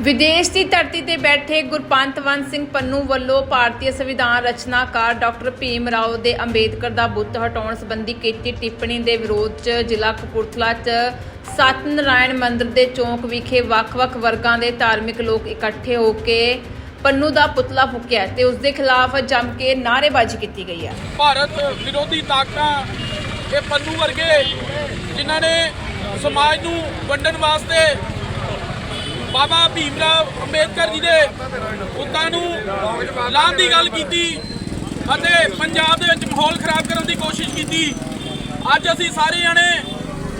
ਵਿਦੇਸ਼ ਦੀ ਧਰਤੀ ਤੇ ਬੈਠੇ ਗੁਰਪੰਤ ਵੰਨ ਸਿੰਘ ਪੰਨੂ ਵੱਲੋਂ ਭਾਰਤੀ ਸੰਵਿਧਾਨ ਰਚਨਾਕਾਰ ਡਾਕਟਰ ਭੀਮ ਰਾਓ ਦੇ ਅੰਬੇਦਕਰ ਦਾ ਬੁੱਤ ਹਟਾਉਣ ਸੰਬੰਧੀ ਕੀਤੀ ਟਿੱਪਣੀ ਦੇ ਵਿਰੋਧ 'ਚ ਜ਼ਿਲ੍ਹਾ ਕਪੂਰਥਲਾ 'ਚ ਸਤਨਾਰਾਇਣ ਮੰਦਿਰ ਦੇ ਚੌਂਕ ਵਿਖੇ ਵੱਖ-ਵੱਖ ਵਰਗਾਂ ਦੇ ਧਾਰਮਿਕ ਲੋਕ ਇਕੱਠੇ ਹੋ ਕੇ ਪੰਨੂ ਦਾ ਪੁਤਲਾ ਫੂਕਿਆ ਤੇ ਉਸ ਦੇ ਖਿਲਾਫ ਜੰਮ ਕੇ ਨਾਅਰੇਬਾਜ਼ੀ ਕੀਤੀ ਗਈ ਹੈ। ਭਾਰਤ ਵਿਰੋਧੀ ਤਾਕਤਾਂ ਇਹ ਪੰਨੂ ਵਰਗੇ ਜਿਨ੍ਹਾਂ ਨੇ ਸਮਾਜ ਨੂੰ ਵੰਡਣ ਵਾਸਤੇ ਬਾਬਾ ਭੀਮ ਭੀਮਰਾਵ ਅੰਬੇਦਕਰ ਜੀ ਦੇ ਪੁੱਤਾਂ ਨੂੰ ਲਾਉਣ ਦੀ ਗੱਲ ਕੀਤੀ ਅਤੇ ਪੰਜਾਬ ਦੇ ਵਿੱਚ ਮਾਹੌਲ ਖਰਾਬ ਕਰਨ ਦੀ ਕੋਸ਼ਿਸ਼ ਕੀਤੀ। ਅੱਜ ਅਸੀਂ ਸਾਰੇ ਜਣੇ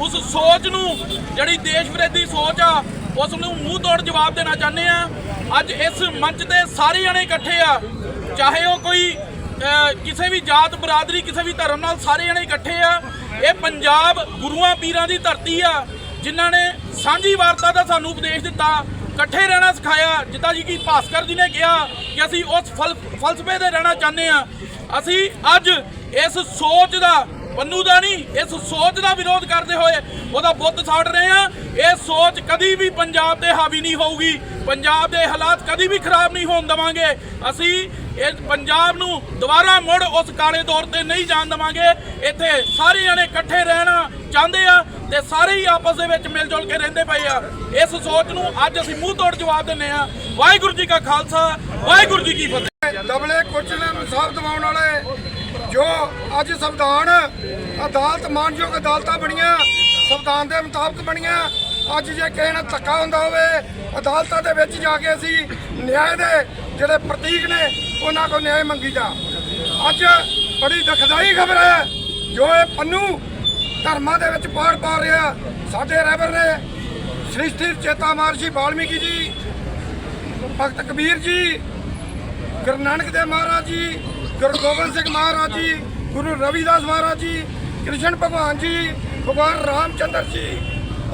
ਉਸ ਸੋਚ ਨੂੰ, ਜਿਹੜੀ ਦੇਸ਼ ਵਿਰੋਧੀ ਸੋਚ ਆ, ਉਸ ਨੂੰ ਮੂੰਹ ਤੋੜ ਜਵਾਬ ਦੇਣਾ ਚਾਹੁੰਦੇ ਆ। ਅੱਜ ਇਸ ਮੰਚ ਤੇ ਸਾਰੇ ਜਣੇ ਇਕੱਠੇ ਆ। ਚਾਹੇ ਉਹ ਕੋਈ ਕਿਸੇ ਵੀ ਜਾਤ, ਬਰਾਦਰੀ, ਕਿਸੇ ਵੀ ਧਰਮ ਨਾਲ ਸਾਰੇ ਜਣੇ ਇਕੱਠੇ ਆ। ਇਹ ਪੰਜਾਬ ਗੁਰੂਆਂ, ਪੀਰਾਂ ਦੀ ਧਰਤੀ ਆ। ਜਿਨ੍ਹਾਂ ਨੇ ਸਾਂਝੀ ਵਾਰਤਾ ਦਾ ਸਾਨੂੰ ਉਪਦੇਸ਼ ਦਿੱਤਾ, ਇਕੱਠੇ ਰਹਿਣਾ ਸਿਖਾਇਆ, ਜਿੱਦਾਂ ਜੀ ਕਿ ਭਾਸਕਰ ਜੀ ਨੇ ਕਿਹਾ ਕਿ ਅਸੀਂ ਉਸ ਫਲ, ਫਲਸਫੇ ਦੇ ਰਹਿਣਾ ਚਾਹੁੰਦੇ ਆ ਅਸੀਂ ਅੱਜ ਇਸ ਸੋਚ ਦਾ ਪੰਨੂ ਦਾ ਨਹੀਂ, ਇਸ ਸੋਚ ਦਾ ਵਿਰੋਧ ਕਰਦੇ ਹੋਏ ਉਹਦਾ ਬੁੱਧ ਸਾੜ ਰਹੇ ਆ ਇਹ ਸੋਚ ਕਦੀ ਵੀ ਪੰਜਾਬ ਤੇ ਹਾਵੀ ਨਹੀਂ ਹੋਊਗੀ। ਪੰਜਾਬ ਦੇ ਹਾਲਾਤ ਕਦੀ ਵੀ ਖਰਾਬ ਨਹੀਂ ਹੋਣ ਦਵਾਂਗੇ। ਅਸੀਂ ਇਹ ਪੰਜਾਬ ਨੂੰ ਦੁਬਾਰਾ ਮੁੜ ਉਸ ਕਾਲੇ ਦੌਰ ਤੇ ਨਹੀਂ ਜਾਣ ਦਵਾਂਗੇ। ਇੱਥੇ ਸਾਰੇ ਜਣੇ ਇਕੱਠੇ ਰਹਿਣਾ ਚਾਹੁੰਦੇ ਆ। ਤੇ ਸਾਰੇ ਹੀ ਆਪਸ ਦੇ ਵਿੱਚ ਮਿਲ ਜੁਲ ਕੇ ਰਹਿੰਦੇ ਪਏ ਆ। ਇਸ ਸੋਚ ਨੂੰ ਅੱਜ ਅਸੀਂ ਮੂੰਹ ਤੋੜ ਜਵਾਬ ਦਿੰਨੇ ਆ ਵਾਹਿਗੁਰੂ ਜੀ ਕਾ ਖਾਲਸਾ, ਵਾਹਿਗੁਰੂ ਜੀ ਕੀ ਫਤਿਹ। ਦਬਲੇ ਕੁਚਲੇ ਨੂੰ ਸਾਫ਼ ਦਿਵਾਉਣ ਵਾਲੇ ਜੋ ਅੱਜ ਸੰਵਿਧਾਨ ਅਦਾਲਤ, ਮਾਨਯੋਗ ਅਦਾਲਤਾਂ ਬਣੀਆਂ, ਸੰਵਿਧਾਨ ਦੇ ਮੁਤਾਬਕ ਬਣੀਆਂ, ਅੱਜ ਜੇ ਕਿਸੇ ਨਾਲ ਧੱਕਾ ਹੁੰਦਾ ਹੋਵੇ, ਅਦਾਲਤਾਂ ਦੇ ਵਿੱਚ ਜਾ ਕੇ ਅਸੀਂ ਨਿਆਂ ਦੇ ਜਿਹੜੇ ਪ੍ਰਤੀਕ ਨੇ, ਉਹਨਾਂ ਕੋਲ ਨਿਆਂ ਮੰਗੀਦਾ ਅੱਜ ਬੜੀ ਦੁਖਦਾਈ ਖਬਰ ਹੈ, ਜੋ ਇਹ ਪੰਨੂ ਧਰਮਾਂ ਦੇ ਵਿੱਚ ਪਾੜ ਪਾ ਰਿਹਾ। ਸਾਡੇ ਰਹਿਬਰ ਨੇ ਸ੍ਰਿਸ਼ਟੀ ਚੇਤਾ ਮਹਰਸ਼ੀ ਵਾਲਮੀਕੀ ਜੀ, ਭਗਤ ਕਬੀਰ ਜੀ, ਗੁਰੂ ਨਾਨਕ ਦੇਵ ਮਹਾਰਾਜ ਜੀ, ਗੁਰੂ ਗੋਬਿੰਦ ਸਿੰਘ ਮਹਾਰਾਜ ਜੀ, ਗੁਰੂ ਰਵਿਦਾਸ ਮਹਾਰਾਜ ਜੀ, ਕ੍ਰਿਸ਼ਨ ਭਗਵਾਨ ਜੀ, ਭਗਵਾਨ ਰਾਮਚੰਦਰ ਜੀ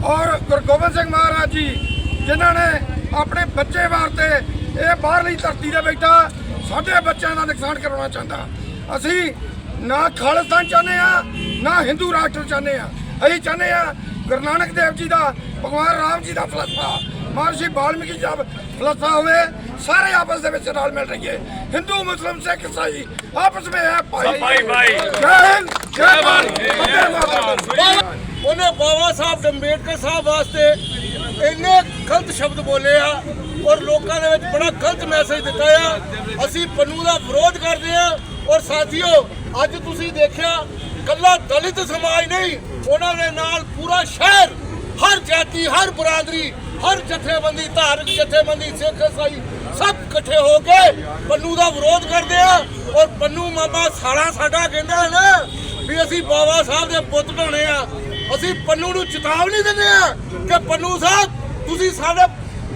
ਔਰ ਗੁਰੂ ਗੋਬਿੰਦ ਸਿੰਘ ਮਹਾਰਾਜ ਜੀ, ਜਿਨ੍ਹਾਂ ਨੇ ਆਪਣੇ ਬੱਚੇ ਵਾਸਤੇ ਇਹ ਬਾਹਰਲੀ ਧਰਤੀ ਤੇ ਬੈਠਾ। ਸਾਡੇ ਬੱਚਿਆਂ ਦਾ ਨੁਕਸਾਨ ਕਰਾਉਣਾ ਚਾਹੁੰਦਾ। ਅਸੀਂ ਨਾ ਖਾਲਿਸਤਾਨ ਚਾਹੁੰਦੇ ਆ ਨਾ ਹਿੰਦੂ ਰਾਸ਼ਟਰ ਚਾਹੁੰਦੇ ਆ। ਅਸੀਂ ਚਾਹੁੰਦੇ ਆ ਗੁਰੂ ਨਾਨਕ ਦੇਵ ਜੀ ਦਾ ਭਗਵਾਨ ਰਾਮ ਜੀ ਦਾ ਫਲਸਫਾ ਮਹਰਸ਼ੀ ਵਾਲਮੀਕੀ ਜੀ ਦਾ ਫਲਸਫਾ ਹੋਵੇ ਸਾਰੇ ਆਪਸ ਦੇ ਵਿੱਚ ਨਾਲ ਮਿਲ ਰਹੀਏ। ਹਿੰਦੂ ਮੁਸਲਮ ਸਿੱਖ ਈਸਾਈ ਆਪਸ ਵਿੱਚ ਹੈ ਭਾਈ। ਭਾਈ ਭਾਈ। ਜੈ ਹਿੰਦ ਜੈ ਭਾਰਤ। ਉਹਨੇ ਬਾਬਾ ਸਾਹਿਬ ਅੰਬੇਡਕਰ ਸਾਹਿਬ ਵਾਸਤੇ ਇੰਨੇ ਗਲਤ ਸ਼ਬਦ ਬੋਲੇ ਆ ਔਰ ਲੋਕਾਂ ਦੇ ਵਿੱਚ ਬੜਾ ਗਲਤ ਮੈਸੇਜ ਦਿੱਤਾ ਆ। ਅਸੀਂ ਪੰਨੂ ਦਾ ਵਿਰੋਧ ਕਰਦੇ ਆ। ਔਰ ਸਾਥੀਓ, ਅੱਜ ਤੁਸੀਂ ਦੇਖਿਆ, ਕੱਲਾ ਦਲਿਤ ਸਮਾਜ ਨਹੀਂ, ਉਹਨਾਂ ਦੇ ਨਾਲ ਪੂਰਾ ਸ਼ਹਿਰ, ਹਰ ਜਾਤੀ, ਹਰ ਬਰਾਦਰੀ, ਹਰ ਜਥੇਬੰਦੀ, ਧਾਰਮਿਕ ਜਥੇਬੰਦੀ, ਸਿੱਖ, ਇਸਾਈ, ਸਭ ਇਕੱਠੇ ਹੋ ਕੇ ਪੰਨੂ ਦਾ ਵਿਰੋਧ ਕਰਦੇ ਆ। ਔਰ ਪੰਨੂ ਮਾਮਾ ਸਾਲਾ ਸਾਡਾ ਕਹਿੰਦਾ ਨਾ ਵੀ ਅਸੀਂ ਬਾਬਾ ਸਾਹਿਬ ਦੇ ਪੁੱਤ ਢਾਉਣੇ ਆ। ਅਸੀਂ ਪੰਨੂ ਨੂੰ ਚੇਤਾਵਨੀ ਦਿੰਦੇ ਆ ਕਿ ਪੰਨੂ ਸਾਹਿਬ, ਤੁਸੀਂ ਸਾਡੇ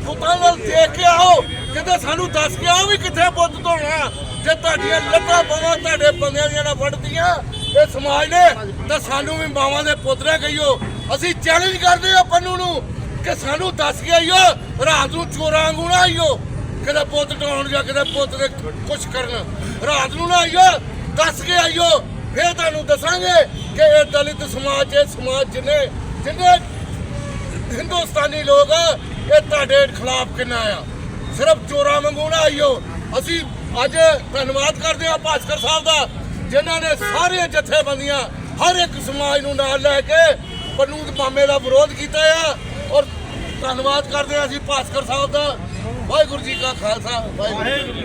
ਪੁੱਤਾਂ ਨਾਲ ਦੇਖ ਕੇ ਆਓ। ਕਿਤੇ ਸਾਨੂੰ ਦੱਸ ਕੇ ਆਓ ਵੀ ਕਿੱਥੇ ਪੁੱਤ ਢਾਉਣਾ ਜੇ ਤੁਹਾਡੀਆਂ ਲੱਤਾਂ ਬਾਹਾਂ ਤੁਹਾਡੇ ਬੰਦਿਆਂ ਦੀਆਂ ਨਾ ਵੱਢਦੀਆਂ ਇਹ ਸਮਾਜ ਨੇ, ਤਾਂ ਸਾਨੂੰ ਵੀ ਮਾਵਾਂ ਦੇ ਪੁੱਤ ਰਹਿ ਅਸੀਂ ਚੈਲੰਜ ਕਰਦੇ ਆ ਪੰਨੂ ਨੂੰ ਕਿ ਸਾਨੂੰ ਦੱਸ ਕੇ ਆਈਓ, ਰਾਤ ਨੂੰ ਚੋਰਾਂ ਵਾਂਗੂ ਨਾ ਆਈਓ, ਕਿਤੇ ਪੁੱਤ ਢਾਉਣ ਜਾਂ ਕਿਤੇ ਪੁੱਤ ਦੇ ਕੁਛ ਕਰਨ। ਰਾਤ ਨੂੰ ਨਾ ਆਈਓ, ਦੱਸ ਕੇ ਆਈਓ, ਫੇਰ ਤੁਹਾਨੂੰ ਦੱਸਾਂਗੇ ਕਿ ਇਹ ਦਲਿਤ ਸਮਾਜ, ਇਹ ਸਮਾਜ ਜਿਹਨੇ ਜਿਹਨੇ ਹਿੰਦੁਸਤਾਨੀ ਲੋਕ ਇਹ ਤੁਹਾਡੇ ਖਿਲਾਫ ਕਿੰਨਾ ਆ। ਸਿਰਫ ਚੋਰਾਂ ਵਾਂਗੂ ਆਈਓ। ਅਸੀਂ ਅੱਜ ਧੰਨਵਾਦ ਕਰਦੇ ਹਾਂ ਭਾਸਕਰ ਸਾਹਿਬ ਦਾ, ਜਿਨ੍ਹਾਂ ਨੇ ਸਾਰੇ ਜਥੇਬੰਦੀਆਂ ਹਰ ਇੱਕ ਸਮਾਜ ਨੂੰ ਨਾਲ ਲੈ ਕੇ ਪੰਨੂ ਮਾਮੇ ਦਾ ਵਿਰੋਧ ਕੀਤਾ ਆ। ਔਰ ਧੰਨਵਾਦ ਕਰਦੇ ਹਾਂ ਅਸੀਂ ਭਾਸਕਰ ਸਾਹਿਬ ਦਾ। ਵਾਹਿਗੁਰੂ ਜੀ ਕਾ ਖਾਲਸਾ, ਵਾਹਿਗੁਰੂ